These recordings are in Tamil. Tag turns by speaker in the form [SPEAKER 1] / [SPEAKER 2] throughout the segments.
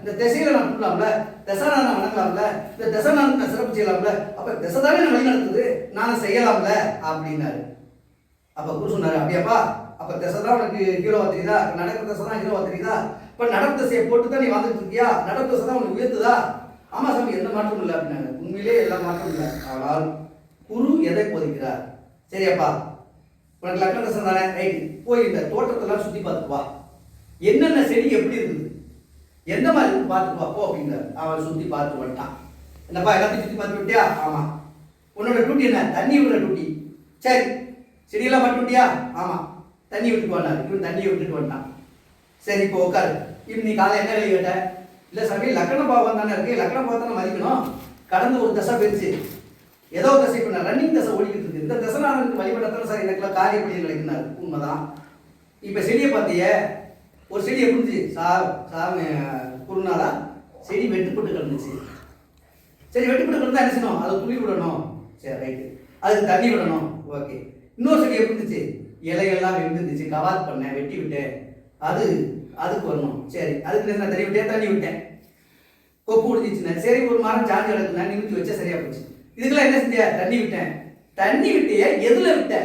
[SPEAKER 1] இந்த திசையில நான் கூடலாம்ல திசை நான் வணங்கலாம்ல இந்த திசை நான் சிறப்பு செய்யலாம்ல அப்ப திசை தானே வழி நடத்துது நானும் செய்யலாம்ல அப்படின்னாரு. அப்ப குரு சொன்னாரு அப்படியாப்பா அப்ப திசை தான் உனக்கு ஹீரோ தெரியுதா? நடக்கிற திசை தான் ஹீரோவா தெரியுதா? இப்ப நடப்பு திசையை போட்டு தான் நீ வந்துட்டு இருக்கியா? நடப்பு திசை தான் உனக்கு உயர்த்துதா? ஆமா சாமி எந்த மாற்றமும் இல்லை அப்படின்னாங்க உண்மையிலே எல்லா மாற்றமும் இல்லை. ஆனால் குரு எதை போதிக்கிறார்? சரியாப்பா உனக்கு லக்ன தசை தானே? ரைட் போய் இந்த தோட்டத்தெல்லாம் சுத்தி பார்த்துப்பா என்னென்ன செடி எப்படி இருக்குது? எந்த மாதிரி இருக்கு பார்த்துட்டு வா போ அப்படிங்கிறார் அவன் சுத்தி பார்த்து வந்துட்டான் என்னப்பா எல்லாத்தையும் சுத்தி பார்த்து விட்டியா ஆமா. உன்னோட டியூட்டி என்ன? தண்ணி விடுற டியூட்டி சரி. செடியெல்லாம் மட்டும் விட்டியா ஆமா. தண்ணி விட்டுட்டு வந்தாரு. இவன் தண்ணியை விட்டுட்டு வந்தான் சரி இப்போ உட்காரு. இப்போ நீ காலையில் என்ன வேலை கேட்ட? இல்லை சாமி லக்கண பாவம் தானே இருக்கு. லக்கண பாவத்தை மதிக்கணும். கடந்து ஒரு தசை பெருச்சு ஏதோ ஒரு தசை இப்போ நான் ரன்னிங் தசை ஓடிக்கிட்டு இருக்கு. இந்த தசை நான் எனக்கு வழிபடத்தான சார் எனக்குலாம் காரியப்படி நினைக்கிறார் உண்மைதான். இப்போ செடியை பார்த்தியே ஒரு செடி எப்படி சா சாமி குருநாதா செடி வெட்டுப்பட்டு கிடந்துச்சு. சரி வெட்டுப்பட்டு கிடந்தா என்ன செய்யணும்? அதை துளி விடணும். சரி ரைட்டு அதுக்கு தண்ணி விடணும். ஓகே. இன்னொரு செடி எப்படி இருந்துச்சு இலையெல்லாம் வெந்துருந்துச்சு கவாத் பண்ணேன் வெட்டி விட்டேன். அது அதுக்கு வரணும். சரி அதுக்கு என்ன தண்ணி விட்டேன் தண்ணி விட்டேன். கொப்பு உடிச்சிச்சுனேன் சரி ஒரு மரம் சாஞ்சு கிடக்குனா நிமித்தி வச்சா சரியா போச்சு. இதுக்கெல்லாம் என்ன செஞ்சியா தண்ணி விட்டேன். தண்ணி விட்டிய எதுல விட்ட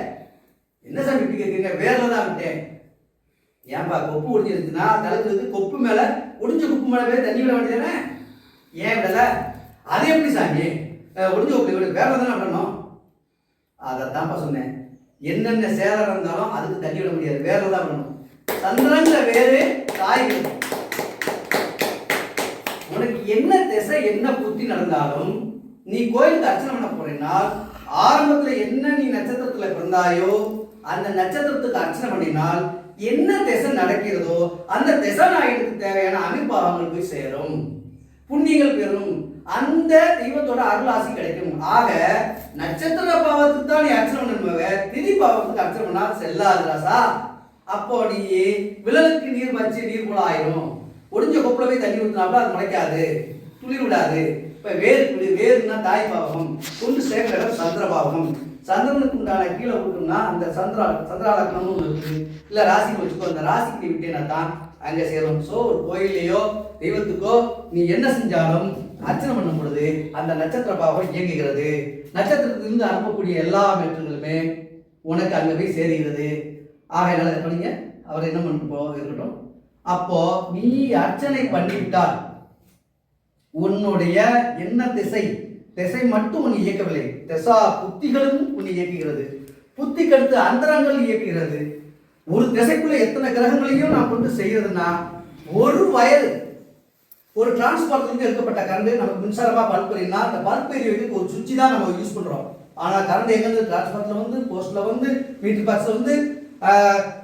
[SPEAKER 1] என்ன சார் விட்டு கேட்குறீங்க வேர்ல தான் விட்டேன். ஏன்பா கொப்பு ஒடிஞ்சிருச்சுன்னா தலைக்கு கொப்பு மேலே ஒடிஞ்ச கொப்பு மேலே போய் தண்ணி விட வேண்டியதானே? ஏன் விடல அது எப்படி சாமி? ஒடிஞ்ச கொப்பு விட வேற தானே விடணும் அதைத்தான்ப்பா சொன்னேன். என்னென்ன சேதம் இருந்தாலும் அதுக்கு தண்ணி விட முடியாது. வேற தான் விடணும் சந்திரன்ல வேறு தாய் உனக்கு என்ன திசை என்ன புத்தி நடந்தாலும் நீ கோயிலுக்கு அர்ச்சனை பண்ண போறேன்னா ஆரம்பத்தில் என்ன நீ நட்சத்திரத்தில் பிறந்தாயோ அந்த நட்சத்திரத்துக்கு அர்ச்சனை பண்ணினால் என்ன திசை நடக்கிறதோ அந்த திசை நாயகத்துக்கு தேவையான அனுபவங்கள் போய் சேரும். புண்ணியங்கள் பெறும் அந்த தெய்வத்தோட அருளாசி கிடைக்கும். ஆக நட்சத்திர பாவத்துக்கு தான் நீ அர்ச்சனை பண்ணுவ. திதி பாவத்துக்கு அர்ச்சனை பண்ணா செல்லாது ராசா. அப்போ நீ விழலுக்கு நீர் வச்சு நீர் கூட ஆயிரும். ஒடிஞ்ச கொப்புல போய் தண்ணி ஊற்றினாப்புல அது முளைக்காது. துளிர் விடாது. இப்போ வேர் துளி வேறுனா தாய் பாவகம் கொண்டு சேர்க்கிற சந்திர பாவகம் சந்திரனுக்கு உண்டான கீழே கொடுக்கணும்னா அந்த சந்திரா சந்திராலக்கணம்னு ஒன்று இருக்குது இல்லை ராசிக்கு வச்சுக்கோ அந்த ராசிக்கு விட்டேனா தான் அங்கே சேரும். ஸோ ஒரு கோயிலையோ தெய்வத்துக்கோ நீ என்ன செஞ்சாலும் அர்ச்சனை பண்ணும் பொழுது அந்த நட்சத்திர பாவம் இயங்குகிறது. நட்சத்திரத்திலிருந்து அனுப்பக்கூடிய எல்லா மேற்றங்களுமே உனக்கு அங்கே போய் சேருகிறது. ஆகையினால இதை படிங்க அவர் என்ன பண்ணிட்டு போ இருக்கட்டும். அப்போ நீ அர்ச்சனை பண்ணிவிட்டால் உன்னுடைய என்ன திசை? திசை மட்டும் உன்னை இயக்கவில்லை. திசா புத்திகளும் உன்னை இயக்குகிறது. புத்திக்கு அடுத்து அந்தரங்கள் இயக்குகிறது. ஒரு திசைக்குள்ள எத்தனை கிரகங்களையும் நான் கொண்டு செய்யறதுன்னா ஒரு வயல் ஒரு டிரான்ஸ்பார்ட்லேருந்து எடுக்கப்பட்ட கரண்ட் நமக்கு மின்சாரமாக பல்ப் எரியும்னா அந்த பல்ப் எரியறதுக்கு ஒரு சுவிட்ச் தான் நம்ம யூஸ் பண்ணுறோம் ஆனால் கரண்ட் எங்கேருந்து டிரான்ஸ்பார்ட்ல வந்து போஸ்ட்டில் வந்து மீட்டர் பாக்ஸில் வந்து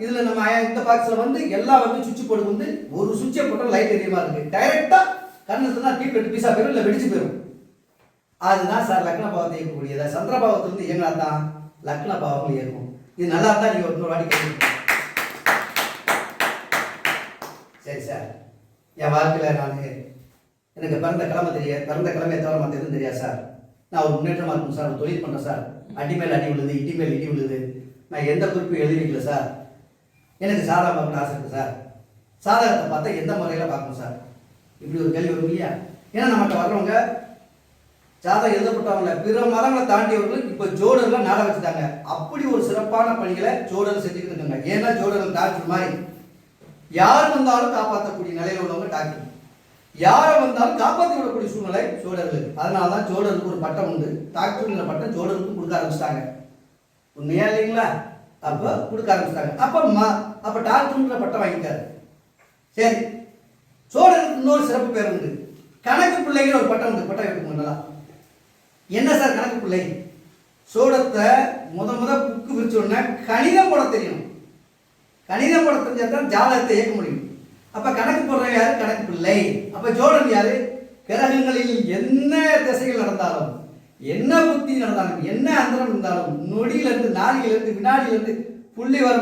[SPEAKER 1] இதில் நம்ம இந்த பாக்ஸில் வந்து எல்லாம் வந்து சுவிட்ச் போர்டு வந்து ஒரு சுவிட்சை போட்டால் லைட் எரியமா இருக்குது டைரெக்டாக கரண்ட் தான் டீ பெட்டு பீஸாக போயிடும் இல்லை வெடிச்சு போயிடும் அதுதான் சார் லக்ன பாவத்தை இயக்கக்கூடியது. சந்திர பாவத்திலிருந்து இயங்கினா தான் லக்ன பாவம் இயக்கும் இது நல்லா தான் நீங்கள் ஒரு வாட்டி கேட்கணும் சரி சார். என் வாழ்க்கையில் நான் எனக்கு பிறந்த கிழமை தெரிய பிறந்த கிழமை தவிர மற்ற எதுவும் தெரியாது சார். நான் ஒரு முன்னேற்றமாக இருக்கும் சார் ஒரு தொழில் பண்ணுறேன் சார். அடி மேல் அடி விழுது இடி மேல் இடி விழுது. நான் எந்த குறிப்பும் எழுதி வைக்கல சார். எனக்கு சாதகம் பார்க்கணும் ஆசை இருக்குது சார். சாதகத்தை பார்த்தா எந்த முறையில் பார்க்கணும் சார்? இப்படி ஒரு கேள்வி வரும் இல்லையா? ஏன்னா நம்மகிட்ட வர்றவங்க ஜாதகம் எழுதப்பட்டவங்கள பிற மதங்களை தாண்டியவர்கள் இப்போ ஜோடர்லாம் நாட வச்சுட்டாங்க. அப்படி ஒரு சிறப்பான பணிகளை ஜோடர் செஞ்சுக்கிட்டு இருக்காங்க. ஏன்னா ஜோடர்கள் டாக்டர் மாதிரி. யார் வந்தாலும் காப்பாற்றக்கூடிய நிலையில் உள்ளவங்க டாக்டர். யாரை வந்தாலும் காப்பாற்றி விடக்கூடிய சூழ்நிலை ஜோடர்கள். அதனால தான் ஜோடருக்கு ஒரு பட்டம் உண்டு. டாக்டருங்கிற பட்டம் ஜோடருக்கும் கொடுக்க ஆரம்பிச்சிட்டாங்க. உண்மையா இல்லைங்களா? அப்போ கொடுக்க ஆரம்பிச்சிட்டாங்க. அப்போ மா அப்போ டாக்டருங்கிற பட்டம் வாங்கிட்டாரு. சரி. சோழருக்கு இன்னொரு சிறப்பு பேர் உண்டு. கணக்கு பிள்ளைங்கிற ஒரு பட்டம் உண்டு. பட்டம் எடுக்கணும் நல்லா. என்ன சார் கணக்கு பிள்ளை? சோடத்தை முத முத புக்கு விரிச்ச உடனே கணிதம் போட தெரியும். கணிதம் போட தெரிஞ்சா தான் ஜாதகத்தை இயக்க முடியும். அப்ப கணக்கு போடுறவன் யாரு? கணக்கு பிள்ளை. அப்ப ஜோடன் யாரு? கிரகங்களில் என்ன திசைகள் நடந்தாலும் என்ன புத்தி நடந்தாலும் என்ன அந்தரம் இருந்தாலும் நொடியிலிருந்து நாளிலிருந்து வினாடியிலிருந்து புள்ளி வர